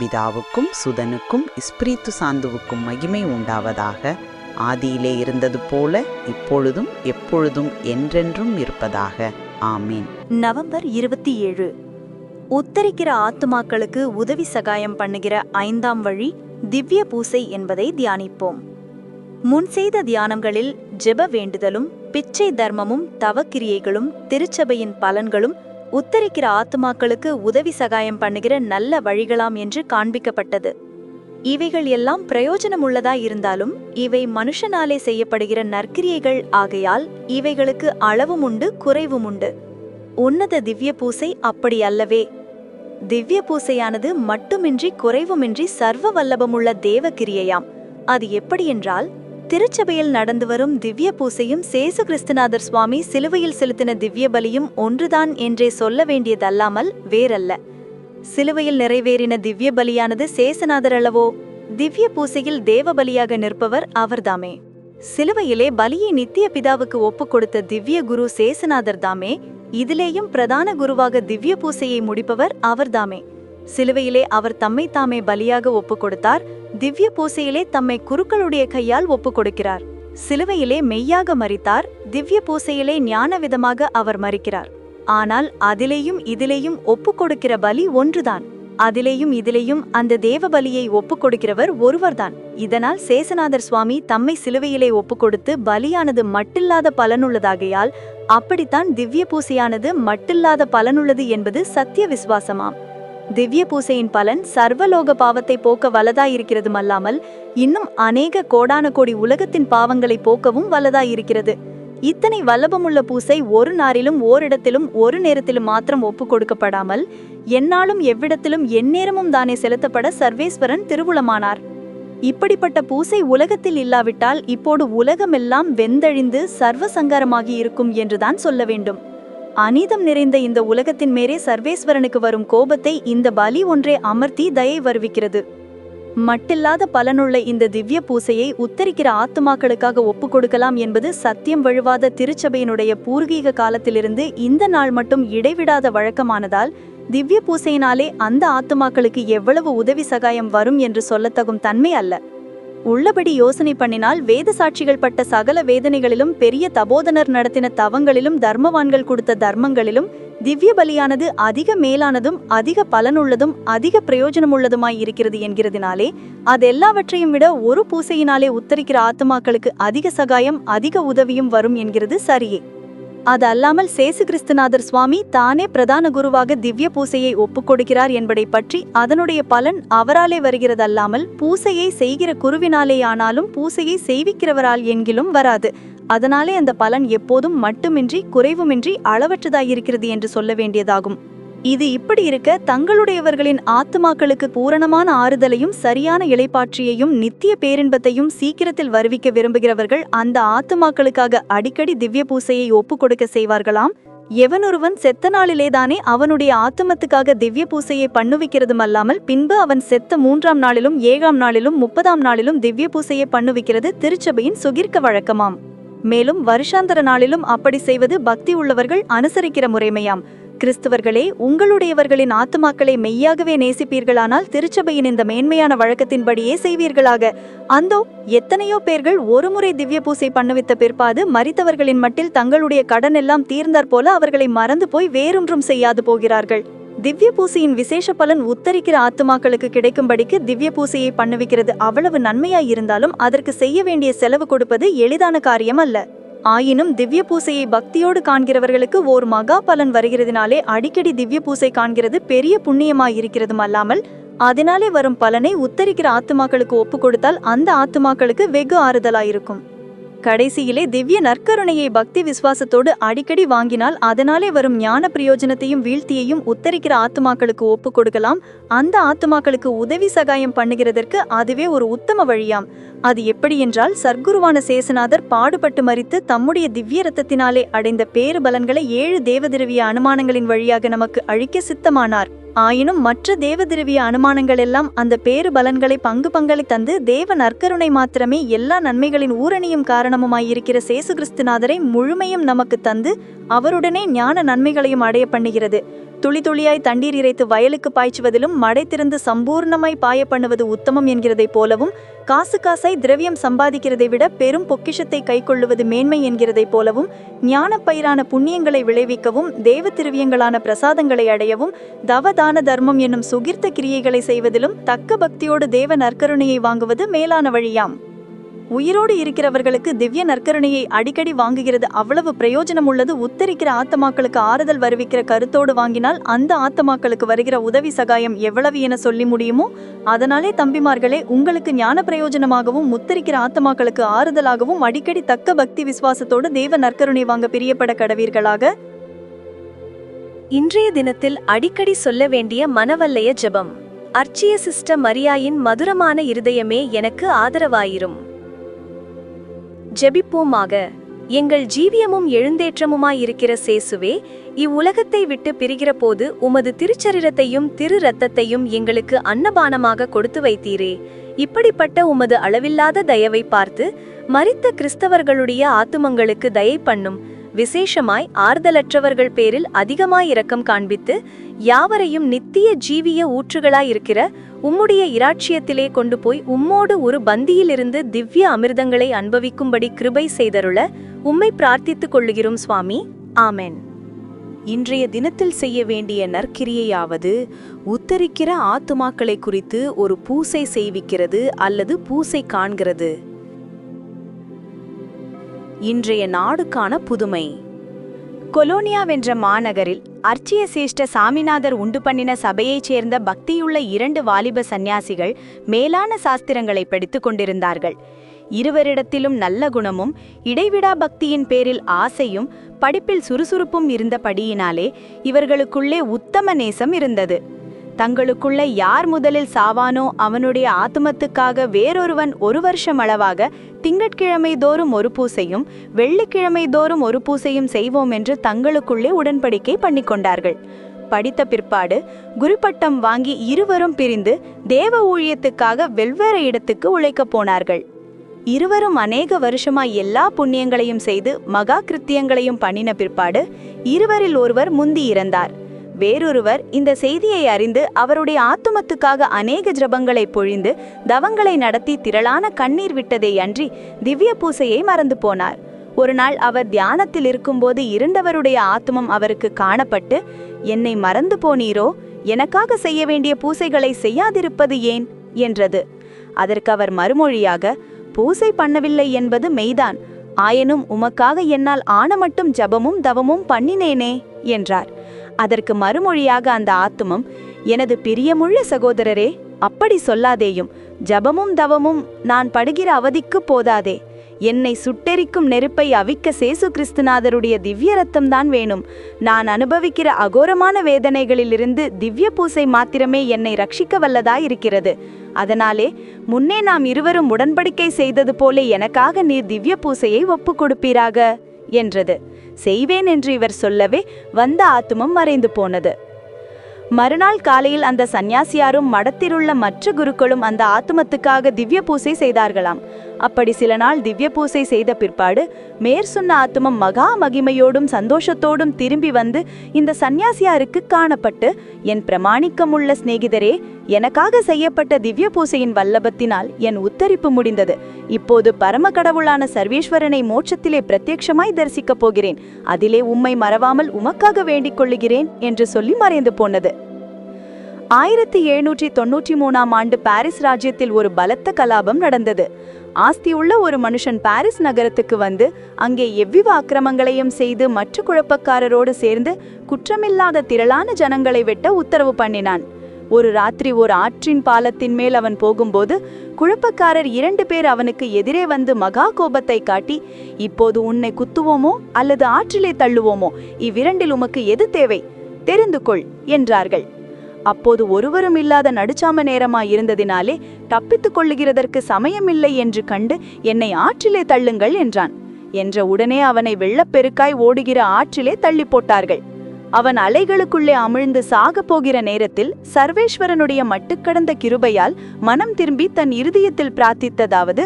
பிதாவுக்கும் சுதனுக்கும் இஸ்பிரித்து சாந்துவுக்கும் மகிமை உண்டாவதாக ஆதியிலே இருந்தது போல இப்பொழுதும் எப்பொழுதும் என்றென்றும் இருப்பதாக. ஆமீன். நவம்பர் இருபத்தி ஏழு உத்தரிக்கிற ஆத்துமாக்களுக்கு உதவி சகாயம் பண்ணுகிற ஐந்தாம் வழி திவ்ய பூசை என்பதை தியானிப்போம். முன் செய்த தியானங்களில் ஜெப வேண்டுதலும் பிச்சை தர்மமும் தவக்கிரியைகளும் திருச்சபையின் பலன்களும் உத்தரிக்கிற ஆத்துமாக்களுக்கு உதவி சகாயம் பண்ணுகிற நல்ல வழிகளாம் என்று காண்பிக்கப்பட்டது. இவைகள் எல்லாம் பிரயோஜனமுள்ளதா இருந்தாலும் இவை மனுஷனாலே செய்யப்படுகிற நற்கிரியைகள் ஆகையால் இவைகளுக்கு அளவும் உண்டு குறைவும் உண்டு உன்னத திவ்ய பூசை அப்படி அல்லவே. திவ்ய பூசையானது மட்டுமின்றி குறைவுமின்றி சர்வ வல்லபமுள்ள தேவ கிரியையாம் அது எப்படியென்றால் திருச்சபையில் நடந்து வரும் திவ்ய பூசையும் சேசு கிறிஸ்துநாதர் சுவாமி சிலுவையில் செலுத்தின திவ்ய பலியும் ஒன்றுதான் என்றே சொல்ல வேண்டியதல்லாமல் வேறல்ல. சிலுவையில் நிறைவேறின திவ்ய பலியானது சேசநாதர் அல்லவோ? திவ்ய பூசையில் தேவ பலியாக நிற்பவர் அவர்தாமே. சிலுவையிலே பலியை நித்திய பிதாவுக்கு ஒப்புக் கொடுத்த திவ்ய குரு சேசநாதர் தாமே. இதிலேயும் பிரதான குருவாக திவ்ய பூசையை முடிப்பவர் அவர்தாமே. சிலுவையிலே அவர் தம்மை தாமே பலியாக ஒப்புக் கொடுத்தார் திவ்ய பூசையிலே தம்மை குருக்களுடைய கையால் ஒப்புக் கொடுக்கிறார் சிலுவையிலே மெய்யாக மறித்தார் திவ்ய பூசையிலே ஞான விதமாக அவர் மறிக்கிறார் ஆனால் அதிலேயும் இதிலேயும் ஒப்புக் கொடுக்கிற பலி ஒன்றுதான். அதிலேயும் இதிலேயும் அந்த தேவ பலியை ஒப்புக் கொடுக்கிறவர் ஒருவர்தான். இதனால் சேசநாதர் சுவாமி தம்மை சிலுவையிலே ஒப்புக் கொடுத்து பலியானது மட்டில்லாத பலனுள்ளதாகையால் அப்படித்தான் திவ்ய பூசையானது மட்டில்லாத பலனுள்ளது என்பது சத்திய விசுவாசமாம். திவ்ய பூசையின் பலன் சர்வலோக பாவத்தை போக்க வல்லதாயிருக்கிறதுமல்லாமல் இன்னும் அநேக கோடான கோடி உலகத்தின் பாவங்களை போக்கவும் வல்லதாயிருக்கிறது. இத்தனை வல்லபமுள்ள பூசை ஒரு நாரிலும் ஓரிடத்திலும் ஒரு நேரத்திலும் மாத்திரம் ஒப்பு கொடுக்கப்படாமல் எந்நாளும் எவ்விடத்திலும் எந்நேரமும் தானே செலுத்தப்பட சர்வேஸ்வரன் திருவுளமானார். இப்படிப்பட்ட பூசை உலகத்தில் இல்லாவிட்டால் இப்போது உலகமெல்லாம் வெந்தழிந்து சர்வசங்காரமாகி இருக்கும் என்றுதான் சொல்ல வேண்டும். அநீதம் நிறைந்த இந்த உலகத்தின் மேலே சர்வேஸ்வரனுக்கு வரும் கோபத்தை இந்த பலி ஒன்றே அமர்த்தி தயை வருவிக்கிறது. மட்டில்லாத பலனுள்ள இந்த திவ்ய பூசையை உத்தரிக்கிற ஆத்துமாக்களுக்காக ஒப்புக் கொடுக்கலாம் என்பது சத்தியம் வழுவாத திருச்சபையினுடைய பூர்வீக காலத்திலிருந்து இந்த நாள் மட்டும் இடைவிடாத வழக்கமானதால் திவ்ய பூசையினாலே அந்த ஆத்துமாக்களுக்கு எவ்வளவு உதவி சகாயம் வரும் என்று சொல்லத்தகும் தன்மை அல்ல. உள்ளபடி யோசனை பண்ணினால் வேத சாட்சிகள் பட்ட சகல வேதனைகளிலும் பெரிய தபோதனர் நடத்தின தவங்களிலும் தர்மவான்கள் கொடுத்த தர்மங்களிலும் திவ்ய பலியானது அதிக மேலானதும் அதிக பலனுள்ளதும் அதிக பிரயோஜனமுள்ளதுமாய் இருக்கிறது என்கிறதினாலே அதெல்லாவற்றையும் விட ஒரு பூசையினாலே உத்தரிக்கிற ஆத்துமாக்களுக்கு அதிக சகாயம் அதிக உதவியும் வரும் என்கிறது சரியே. அது அல்லாமல் சேசு கிறிஸ்துநாதர் சுவாமி தானே பிரதான குருவாக திவ்ய பூசையை ஒப்புக்கொடுக்கிறார் என்பதை பற்றி அதனுடைய பலன் அவராலே வருகிறதல்லாமல் பூசையை செய்கிற குருவினாலேயானாலும் பூசையை செய்விக்கிறவரால் என்கிலும் வராது. அதனாலே அந்த பலன் எப்போதும் மட்டுமின்றி குறைவுமின்றி அளவற்றதாயிருக்கிறது என்று சொல்ல வேண்டியதாகும். இது இப்படி இருக்க தங்களுடையவர்களின் ஆத்துமாக்களுக்கு பூரணமான ஆறுதலையும் சரியான இளைப்பாற்றியையும் நித்திய பேரின்பத்தையும் சீக்கிரத்தில் வருவிக்க விரும்புகிறவர்கள் அந்த ஆத்துமாக்களுக்காக அடிக்கடி திவ்ய பூசையை ஒப்புக் கொடுக்க செய்வார்களாம். எவனொருவன் செத்த நாளிலேதானே அவனுடைய ஆத்துமத்துக்காக திவ்ய பூசையை பண்ணுவிக்கிறதும் அல்லாமல் பின்பு அவன் செத்த மூன்றாம் நாளிலும் ஏழாம் நாளிலும் முப்பதாம் நாளிலும் திவ்ய பூசையை பண்ணுவிக்கிறது திருச்சபையின் சுகிர்க்க வழக்கமாம். மேலும் வருஷாந்தர நாளிலும் அப்படி செய்வது பக்தி உள்ளவர்கள் அனுசரிக்கிற முறைமையாம். கிறிஸ்துவர்களே உங்களுடையவர்களின் ஆத்துமாக்களை மெய்யாகவே நேசிப்பீர்களானால் திருச்சபையின் இந்த மேன்மையான வழக்கத்தின்படியே செய்வீர்களாக. அந்தோ எத்தனையோ பேர்கள் ஒருமுறை திவ்ய பூசை பண்ணுவித்த பிற்பாது மறித்தவர்களின் மட்டில் தங்களுடைய கடன் எல்லாம் தீர்ந்தாற் போல அவர்களை மறந்து போய் வேறொன்றும் செய்யாது போகிறார்கள். திவ்ய பூசையின் விசேஷ பலன் உத்தரிக்கிற ஆத்துமாக்களுக்கு கிடைக்கும்படிக்கு திவ்ய பூசையை பண்ணுவிக்கிறது அவ்வளவு நன்மையாய் இருந்தாலும் அதற்கு செய்ய வேண்டிய செலவு கொடுப்பது எளிதான காரியம் அல்ல ஆயினும் திவ்ய பூசையை பக்தியோடு காண்கிறவர்களுக்கு ஓர் மகா பலன் வருகிறதுனாலே அடிக்கடி திவ்ய பூசை காண்கிறது பெரிய புண்ணியமாயிருக்கிறதும் அல்லாமல் அதனாலே வரும் பலனை உத்தரிக்கிற ஆத்துமாக்களுக்கு ஒப்பு கொடுத்தால் அந்த ஆத்துமாக்களுக்கு வெகு ஆறுதலாயிருக்கும். கடைசியிலே திவ்ய நற்கருணையை பக்தி விசுவாசத்தோடு அடிக்கடி வாங்கினால் அதனாலே வரும் ஞான பிரயோஜனத்தையும் வீழ்த்தியையும் உத்தரிக்கிற ஆத்துமாக்களுக்கு ஒப்பு கொடுக்கலாம். அந்த ஆத்துமாக்களுக்கு உதவி சகாயம் பண்ணுகிறதற்கு அதுவே ஒரு உத்தம வழியாம். அது எப்படி என்றால் சர்க்குருவான சேசநாதர் பாடுபட்டு மறித்து தம்முடைய திவ்ய ரத்தத்தினாலே அடைந்த பேறு பலன்களை ஏழு தேவதிரவிய அனுமானங்களின் வழியாக நமக்கு அழிக்க சித்தமானார். ஆயினும் மற்ற தேவதிரவிய அனுமானங்கள் எல்லாம் அந்த பேறு பலன்களை பங்கு பங்களை தந்து தேவ நற்கருணை மாத்திரமே எல்லா நன்மைகளின் ஊரணியும் காரணமுமாயிருக்கிற சேசு கிறிஸ்துநாதரை முழுமையும் நமக்கு தந்து அவருடனே ஞான நன்மைகளையும் அடைய பண்ணுகிறது. துளி துளியாய் தண்ணீர் இறைத்து வயலுக்கு பாய்ச்சுவதிலும் மடை திறந்து சம்பூர்ணமாய் பாய பண்ணுவது உத்தமம் என்கிறதைப் போலவும் காசு காசாய் திரவியம் சம்பாதிக்கிறதை விட பெரும் பொக்கிஷத்தை கைக்கொள்ளுவது மேன்மை என்கிறதைப் போலவும் ஞானப்பயிரான புண்ணியங்களை விளைவிக்கவும் தேவ திருவியங்களான பிரசாதங்களை அடையவும் தவதான தர்மம் என்னும் சுகிர்த்த கிரியைகளை செய்வதிலும் தக்க பக்தியோடு தேவ நற்கருணையை வாங்குவது மேலான வழியாம். உயிரோடு இருக்கிறவர்களுக்கு திவ்ய நற்கருணையை அடிக்கடி வாங்குகிறது. அவ்வளவு பிரயோஜனம் உள்ளது உத்தரிக்கிற ஆத்தமாக்களுக்கு ஆறுதல் வருவிக்கிற கருத்தோடு வாங்கினால் அந்த ஆத்தமாக்களுக்கு வருகிற உதவி சகாயம் எவ்வளவு என சொல்லி முடியுமோ அதனாலே தம்பிமார்களே உங்களுக்கு ஞான பிரயோஜனமாகவும் முத்தரிக்கிற ஆத்தமாக்களுக்கு ஆறுதலாகவும் அடிக்கடி தக்க பக்தி விசுவாசத்தோடு தேவ நற்கருணை வாங்க பிரியப்பட கடவீர்களாக. இன்றைய தினத்தில் அடிக்கடி சொல்ல வேண்டிய மனவல்லைய ஜெபம். அர்ச்சிய சிஸ்ட மரியாயின் மதுரமான இருதயமே எனக்கு ஆதரவாயிரும். ஜெபிப்போமாக. எங்கள் ஜீவியமும் எழுந்தேற்றமுமாயிருக்கிற சேசுவே இவ்வுலகத்தை விட்டு பிரிகிற போது உமது திருச்சரிரத்தையும் திரு ரத்தத்தையும் எங்களுக்கு அன்னபானமாக கொடுத்து வைத்தீரே. இப்படிப்பட்ட உமது அளவில்லாத தயவை பார்த்து மறித்த கிறிஸ்தவர்களுடைய ஆத்துமங்களுக்கு தயை பண்ணும். விசேஷமாய் ஆறுதலற்றவர்கள் பேரில் அதிகமாய் இரக்கம் காண்பித்து யாவரையும் நித்திய ஜீவிய ஊற்றுகளாயிருக்கிற உம்முடைய இராட்சியத்திலே கொண்டு போய் உம்மோடு ஒரு பந்தியிலிருந்து திவ்ய அமிர்தங்களை அனுபவிக்கும்படி கிருபை செய்தருள உம்மை பிரார்த்தித்துக் கொள்ளுகிறோம் சுவாமி. ஆமென். இன்றைய தினத்தில் செய்ய வேண்டிய நற்கிரியையாவது உத்தரிக்கிற ஆத்துமாக்களை குறித்து ஒரு பூசை செய்விக்கிறது அல்லது பூசை காண்கிறது. இன்றைய நாடுக்கான புதுமை. கொலோனியாவென்ற மாநகரில் அர்ச்சிய சேஷ்ட சாமிநாதர் உண்டு பண்ணின சபையைச் சேர்ந்த பக்தியுள்ள இரண்டு வாலிப சந்நியாசிகள் மேலான சாஸ்திரங்களை படித்துக் கொண்டிருந்தார்கள். இருவரிடத்திலும் நல்ல குணமும் இடைவிடா பக்தியின் பேரில் ஆசையும் படிப்பில் சுறுசுறுப்பும் இருந்தபடியினாலே இவர்களுக்குள்ளே உத்தம நேசம் இருந்தது. தங்களுக்குள்ள யார் முதலில் சாவானோ அவனுடைய ஆத்துமத்துக்காக வேறொருவன் ஒரு வருஷம் அளவாக திங்கட்கிழமை தோறும் ஒரு பூசையும் வெள்ளிக்கிழமை தோறும் ஒரு பூசையும் செய்வோம் என்று தங்களுக்குள்ளே உடன்படிக்கை பண்ணிக்கொண்டார்கள் படித்த பிற்பாடு குருப்பட்டம் வாங்கி இருவரும் பிரிந்து தேவ ஊழியத்துக்காக வெவ்வேறு இடத்துக்கு உழைக்கப் போனார்கள். இருவரும் அநேக வருஷமாய் எல்லா புண்ணியங்களையும் செய்து மகா கிருத்தியங்களையும் பண்ணின பிற்பாடு இருவரில் ஒருவர் முந்தி இறந்தார். வேறொருவர் இந்த செய்தியை அறிந்து அவருடைய ஆத்துமத்துக்காக அநேக ஜபங்களை பொழிந்து தவங்களை நடத்தி திரளான கண்ணீர் விட்டதே அன்றி திவ்ய பூசையை மறந்து போனார். ஒரு நாள் அவர் தியானத்தில் இருக்கும்போது இருந்தவருடைய ஆத்துமம் அவருக்கு காணப்பட்டு என்னை மறந்து போனீரோ? எனக்காக செய்ய வேண்டிய பூசைகளை செய்யாதிருப்பது ஏன்? என்றது. அதற்கு அவர் மறுமொழியாக பூசை பண்ணவில்லை என்பது மெய்தான். ஆயனும் உமக்காக என்னால் ஆன மட்டும் ஜபமும் தவமும் பண்ணினேனே என்றார். அதற்கு மறுமொழியாக அந்த ஆத்துமம் எனது பிரியமுள்ள சகோதரரே அப்படி சொல்லாதேயும் ஜபமும் தவமும் நான் படுகிற அவதிக்கு போதாதே. என்னை சுட்டெரிக்கும் நெருப்பை அவிக்க சேசு கிறிஸ்துநாதருடைய திவ்ய ரத்தம்தான் வேணும். நான் அனுபவிக்கிற அகோரமான வேதனைகளிலிருந்து திவ்ய பூசை மாத்திரமே என்னை ரட்சிக்க வல்லதாயிருக்கிறது. அதனாலே முன்னே நாம் இருவரும் உடன்படிக்கை செய்தது போல எனக்காக நீர் திவ்ய பூசையை ஒப்புக் கொடுப்பீராக. என்றது. செய்வேன் என்று இவர் சொல்லவே வந்த ஆத்துமம் மறைந்து போனது. மறுநாள் காலையில் அந்த சந்நியாசியாரும் மடத்திலுள்ள மற்ற குருக்களும் அந்த ஆத்துமத்துக்காக திவ்ய பூசை செய்தார்களாம். அப்படி சில நாள் திவ்ய பூசை செய்த பிற்பாடு மேற் சொன்ன ஆத்துமம் மகா மகிமையோடும் சந்தோஷத்தோடும் திரும்பி வந்து இந்த சந்நியாசியாருக்கு காணப்பட்டு என் பிரமாணிக்கமுள்ள சிநேகிதரே எனக்காக செய்யப்பட்ட திவ்ய பூசையின் வல்லபத்தினால் என் உத்தரிப்பு முடிந்தது. இப்போது பரம கடவுளான சர்வேஸ்வரனை மோட்சத்திலே பிரத்யட்சமாய் தரிசிக்கப் போகிறேன். அதிலே உம்மை மறவாமல் உமக்காக வேண்டிக் கொள்ளுகிறேன் என்று சொல்லி மறைந்து போனது. ஆயிரத்தி எழுநூற்றி தொன்னூற்றி மூணாம் ஆண்டு பாரிஸ் ராஜ்யத்தில் ஒரு பலத்த கலாபம் நடந்தது. ஆஸ்தியுள்ள ஒரு மனுஷன் பாரிஸ் நகரத்துக்கு வந்து அங்கே எவ்வித அக்கிரமங்களையும் செய்து மற்ற குழப்பக்காரரோடு சேர்ந்து குற்றமில்லாத திரளான ஜனங்களை வெட்ட உத்தரவு பண்ணினான். ஒரு ராத்திரி ஒரு ஆற்றின் பாலத்தின் மேல் அவன் போகும்போது குழப்பக்காரர் இரண்டு பேர் அவனுக்கு எதிரே வந்து மகா கோபத்தை காட்டி இப்போது உன்னை குத்துவோமோ அல்லது ஆற்றிலே தள்ளுவோமோ? இவ்விரண்டில் உமக்கு எது தேவை? தெரிந்து கொள் என்றார்கள். அப்போது ஒருவரும் இல்லாத நடுச்சாம நேரமாயிருந்ததினாலே தப்பித்துக் கொள்ளுகிறதற்கு சமயமில்லை என்று கண்டு என்னை ஆற்றிலே தள்ளுங்கள் என்றான். என்ற உடனே அவனை வெள்ளப்பெருக்காய் ஓடுகிற ஆற்றிலே தள்ளி போட்டார்கள். அவன் அலைகளுக்குள்ளே அமிழ்ந்து சாகப் போகிற நேரத்தில் சர்வேஸ்வரனுடைய மட்டுக்கடந்த கிருபையால் மனம் திரும்பி தன் இருதயத்தில் பிரார்த்தித்ததாவது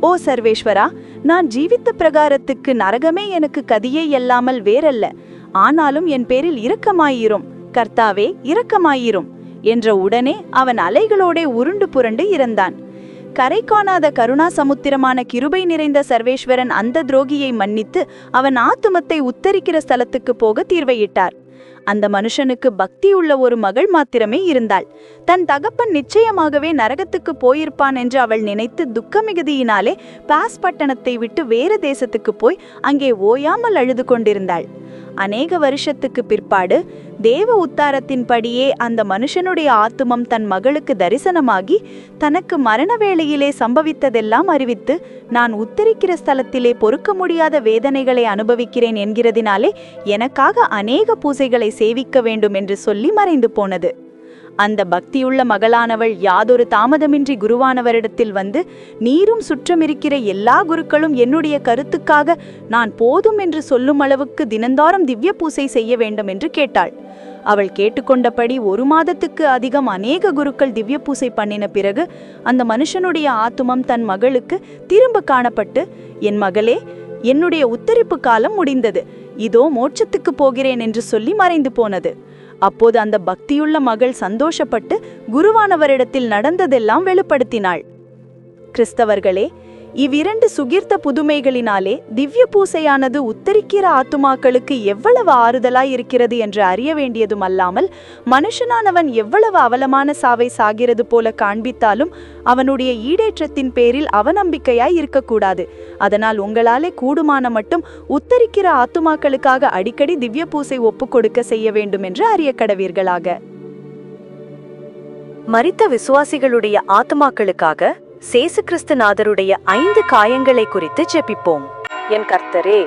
ஓ சர்வேஸ்வரா நான் ஜீவித்த பிரகாரத்துக்கு நரகமே எனக்கு கதியே இல்லாமல் வேறல்ல. ஆனாலும் என் பேரில் இரக்கமாயிரும். கர்த்தாவே இரக்கமாயிரும் என்ற உடனே அவன் அலைகளோடே உருண்டு புரண்டு இறந்தான். கரை காணாத கருணா சமுத்திரமான கிருபை நிறைந்த சர்வேஸ்வரன் அந்த துரோகியை மன்னித்து அவன் ஆத்துமத்தை உத்தரிக்கிற ஸ்தலத்துக்கு போக தீர்வையிட்டார். அந்த மனுஷனுக்கு பக்தி உள்ள ஒரு மகள் மாத்திரமே இருந்தாள். தன் தகப்பன் நிச்சயமாகவே நரகத்துக்கு போயிருப்பான் என்று அவள் நினைத்து துக்கமிகுதியினாலே பாஸ் பட்டணத்தை விட்டு வேறு தேசத்துக்கு போய் அங்கே ஓயாமல் அழுது கொண்டிருந்தாள். அநேக வருஷத்துக்கு பிற்பாடு தேவ உத்தாரத்தின்படியே அந்த மனுஷனுடைய ஆத்துமம் தன் மகளுக்கு தரிசனமாகி தனக்கு மரண வேளையிலே சம்பவித்ததெல்லாம் அறிவித்து நான் உத்தரிக்கிற ஸ்தலத்திலே பொறுக்க முடியாத வேதனைகளை அனுபவிக்கிறேன் என்கிறதினாலே எனக்காக அநேக பூசைகளை சேவிக்க வேண்டும் என்று சொல்லி மறைந்து போனது. அந்த பக்தியுள்ள மகளானவள் யாதொரு தாமதமின்றி குருவானவரிடத்தில் வந்து நீரும் சுற்றமிருக்கிற எல்லா குருக்களும் என்னுடைய கருத்துக்காக நான் போதும் என்று சொல்லும் அளவுக்கு தினந்தோறும் திவ்ய பூசை செய்ய வேண்டும் என்று கேட்டாள். அவள் கேட்டுக்கொண்டபடி ஒரு மாதத்துக்கு அதிகம் அநேக குருக்கள் திவ்ய பூசை பண்ணின பிறகு அந்த மனுஷனுடைய ஆத்துமம் தன் மகளுக்கு திரும்ப காணப்பட்டு என் மகளே என்னுடைய உத்தரிப்பு காலம் முடிந்தது. இதோ மோட்சத்துக்கு போகிறேன் என்று சொல்லி மறைந்து போனது. அப்போது அந்த பக்தியுள்ள மகள் சந்தோஷப்பட்டு குருவானவரிடத்தில் நடந்ததெல்லாம் வெளிப்படுத்தினாள். கிறிஸ்தவர்களே இவ்விரண்டு சுகிர்த்த புதுமைகளினாலே திவ்ய பூசையானது உத்தரிக்கிற ஆத்துமாக்களுக்கு எவ்வளவு ஆறுதலாய் இருக்கிறது என்று அறிய வேண்டியதும் அல்லாமல் மனுஷனானவன் எவ்வளவு அவலமான சாவை சாகிறது போல காண்பித்தாலும் அவனுடைய ஈடேற்றத்தின் பேரில் அவநம்பிக்கையாய் இருக்கக்கூடாது. அதனால் உங்களாலே கூடுமான மட்டும் உத்தரிக்கிற ஆத்துமாக்களுக்காக அடிக்கடி திவ்ய பூசை ஒப்புக்கொடுக்க செய்ய வேண்டும் என்று அறிய கடவீர்களாக. மறித்த விசுவாசிகளுடைய ஆத்மாக்களுக்காக சேசு கிறிஸ்துநாதருடைய ஐந்து காயங்களை குறித்து ஜெபிப்போம். என் கர்த்தரே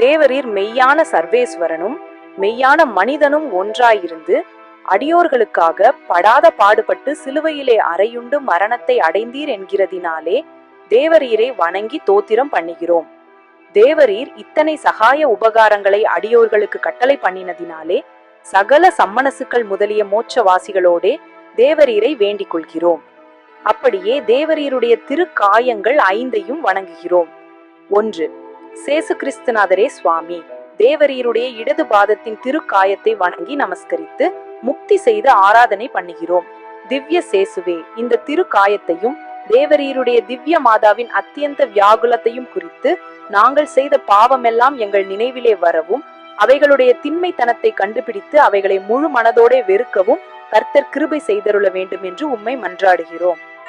தேவரீர் மெய்யான சர்வேஸ்வரனும் மெய்யான மனிதனும் ஒன்றாயிருந்து அடியோர்களுக்காக படாத பாடுபட்டு சிலுவையிலே அறையுண்டு மரணத்தை அடைந்தீர் என்கிறதினாலே தேவரீரை வணங்கி தோத்திரம் பண்ணுகிறோம். தேவரீர் இத்தனை சகாய உபகாரங்களை அடியோர்களுக்கு கட்டளை பண்ணினதினாலே சகல சம்மனசுக்கள் முதலிய மோட்சவாசிகளோடே தேவரீரை வேண்டிக் கொள்கிறோம். அப்படியே தேவரீருடைய திருக்காயங்கள் ஐந்தையும் வணங்குகிறோம். ஒன்று சேசு கிறிஸ்துநாதரே சுவாமி தேவரீருடைய இடது பாதத்தின் திருக்காயத்தை வணங்கி நமஸ்கரித்து முக்தி செய்து ஆராதனை பண்ணுகிறோம். திவ்ய சேசுவே இந்த திருக்காயத்தையும் தேவரீருடைய திவ்ய மாதாவின் அத்தியந்த வியாகுலத்தையும் குறித்து நாங்கள் செய்த பாவமெல்லாம் எங்கள் நினைவிலே வரவும் அவைகளுடைய திண்மைத்தனத்தை கண்டுபிடித்து அவைகளை முழு மனதோட வெறுக்கவும் கர்த்தர் கிருபை செய்தருள வேண்டும் என்று உம்மை மன்றாடுகிறோம்.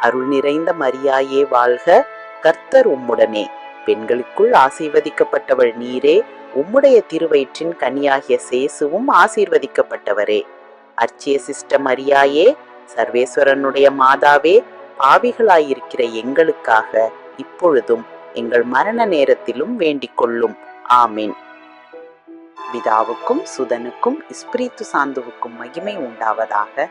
அருள் நிறைந்த மரியாயே வாழ்க கர்த்தர் உம்முடனே. பெண்களுக்குள் ஆசீர்வதிக்கப்பட்டவள் நீரே உம்முடைய திருவயிற்றின் கனியாகிய சேசுவும் ஆசீர்வதிக்கப்பட்டவரே. அர்ச்சிய சிஸ்ட மரியாயே சர்வேஸ்வரனுடைய மாதாவே பாவிகளாயிருக்கிற எங்களுக்காக இப்பொழுதும் எங்கள் மரண நேரத்திலும் வேண்டிக் கொள்ளும் ஆமீன். பிதாவுக்கும் சுதனுக்கும் இஸ்பிரித்து சாந்துவுக்கும் மகிமை உண்டாவதாக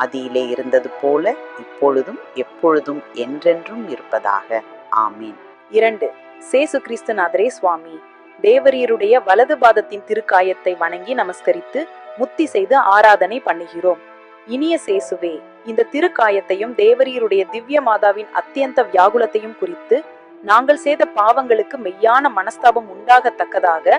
ஆதியிலே இருந்தது போல இப்பொழுதும் எப்பொழுதும் என்றென்றும் இருப்பதாக. ஆமீன். இரண்டு சேசு கிறிஸ்துநாதரே சுவாமி தேவரீருடைய வலது பாதத்தின் திருக்காயத்தை வணங்கி நமஸ்கரித்து முத்தி செய்து ஆராதனை பண்ணுகிறோம். இனிய சேசுவே இந்த திருக்காயத்தையும் தேவரீருடைய திவ்ய மாதாவின் அத்தியந்த வியாகுலத்தையும் குறித்து நாங்கள் செய்த பாவங்களுக்கு மெய்யான மனஸ்தாபம் உண்டாகத்தக்கதாக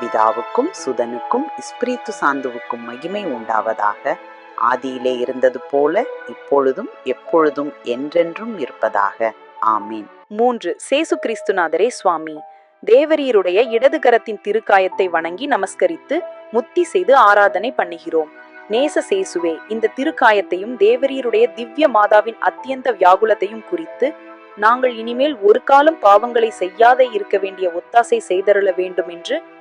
பிதாவுக்கும் சுதனுக்கும் இஸ்பிரித்து சாந்துவுக்கும் மகிமை உண்டாவதாக. ஆதியிலே இருந்தது போல இப்பொழுதும் எப்பொழுதும் என்றென்றும் இருப்பதாக. ஆமீன். மூன்று சேசு கிறிஸ்துநாதரே சுவாமி. தேவரீருடைய இடது கரத்தின் திருக்காயத்தை வணங்கி நமஸ்கரித்து முத்தி செய்து ஆராதனை பண்ணுகிறோம். நேச சேசுவே இந்த திருக்காயத்தையும் தேவரீருடைய திவ்ய மாதாவின் அத்தியந்த வியாகுலத்தையும் குறித்து நாங்கள் இனிமேல் ஒரு காலம் பாவங்களை செய்யாதே இருக்க வேண்டிய ஒத்தாசை செய்தருள வேண்டும் என்று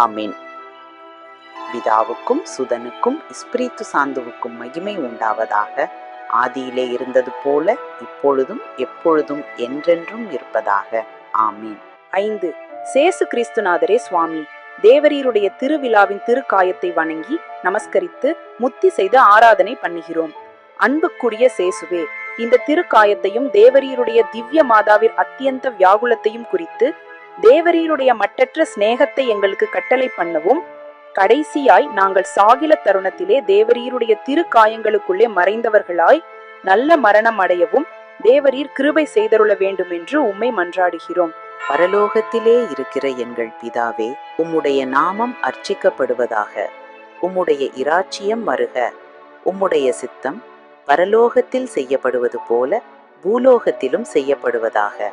ஆமீன். பிதாவுக்கும் சுதனுக்கும் இஸ்பிரித்து சாந்துவுக்கும் மகிமை உண்டாவதாக ஆதியிலே இருந்தது போல இப்பொழுதும் எப்பொழுதும் என்றென்றும் இருப்பதாக. ஆமீன். ஐந்து. சேசு கிறிஸ்துநாதரே சுவாமி தேவரீருடைய திருவிழாவின் திருக்காயத்தை வணங்கி நமஸ்கரித்து முத்தி செய்து ஆராதனை பண்ணுகிறோம். அன்புக்குரிய சேசுவே இந்த திருக்காயத்தையும் தேவரீருடைய திவ்ய மாதாவின் அத்தியந்த வியாகுலத்தையும் குறித்து தேவரீருடைய மட்டற்ற சிநேகத்தை எங்களுக்கு கட்டளை பண்ணவும் கடைசியாய் நாங்கள் சாகில தருணத்திலே தேவரீருடைய திருக்காயங்களுக்குள்ளே மறைந்தவர்களாய் நல்ல மரணம் அடையவும் தேவரீர் கிருபை செய்தருள வேண்டும் என்று உம்மை மன்றாடுகிறோம். பரலோகத்திலே இருக்கிற எங்கள் பிதாவே உம்முடைய நாமம் அர்ச்சிக்கப்படுவதாக உம்முடைய இராச்சியம் வருக உம்முடைய சித்தம் பரலோகத்தில் செய்யப்படுவது போல பூலோகத்திலும் செய்யப்படுவதாக.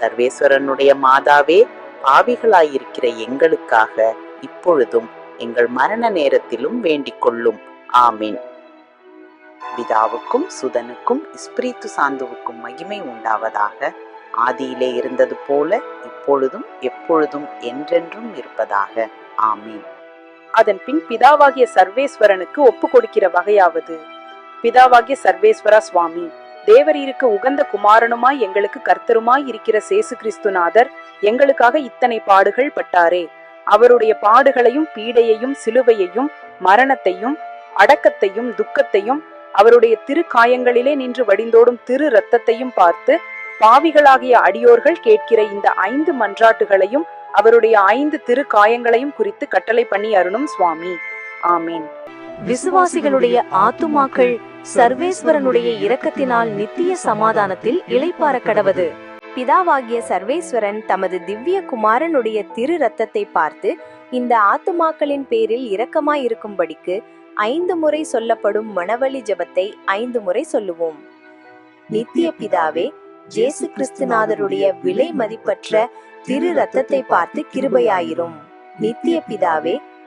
சர்வேஸ்வரனுடைய மாதாவே பாவிகளாயிருக்கிற எங்களுக்காக இப்பொழுதும் எங்கள் மரண நேரத்திலும் வேண்டிக் கொள்ளும். ஆமீன். பிதாவுக்கும் சுதனுக்கும் இஸ்பிரித்து சாந்துவுக்கும் மகிமை உண்டாவதாக ஆதியிலே இருந்தது போல இப்பொழுதும் எப்பொழுதும் என்றென்றும் இருப்பதாக. ஆமீன். அதன் பின் பிதாவாகிய சர்வேஸ்வரனுக்கு ஒப்பு கொடுக்கிற வகையாவது? பிதாவாகிய சர்வேஸ்வரா சுவாமி தேவரீருக்கு உகந்த குமாரனுமாய் எங்களுக்கு கர்த்தருமாய் இருக்கிற சேசு கிறிஸ்துநாதர் எங்களுக்காக இத்தனை பாடுகள் பட்டாரே. அவருடைய பாடுகளையும் பீடையையும் சிலுவையையும் மரணத்தையும் அடக்கத்தையும் துக்கத்தையும் அவருடைய திரு காயங்களிலே நின்று வடிந்தோடும் திரு ரத்தத்தையும் பார்த்து பாவிகளாகிய அடியோர்கள் கேட்கிற இந்த ஐந்து மன்றாட்டுகளையும் அவருடைய ஐந்து திரு காயங்களையும் குறித்து கட்டளை பண்ணி அருணும் சுவாமி. ஆமீன். விசுவாசிகளுடைய ஆத்துமாக்கள் சர்வேஸ்வரனுடைய இரக்கத்தினால் நித்திய சமாதானத்தில் இளைப்பார கடவது. பிதாவாகிய சர்வேஸ்வரன் தமது திவ்ய குமாரனுடைய திரு ரத்தத்தை பார்த்து இந்த ஆத்துமாக்களின் பேரில் இரக்கமாயிருக்கும்படிக்கு ஐந்து முறை சொல்லப்படும் மணவழி ஜெபத்தை ஐந்து முறை சொல்லுவோம். நித்திய பிதாவே ஜேசு கிறிஸ்துநாதருடைய விலை மதிப்பற்ற திரு ரத்தத்தை பார்த்து கிருபையாயிரும். நித்திய பிதாவே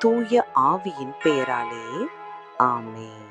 தூய ஆவியின் பெயராலே. ஆமே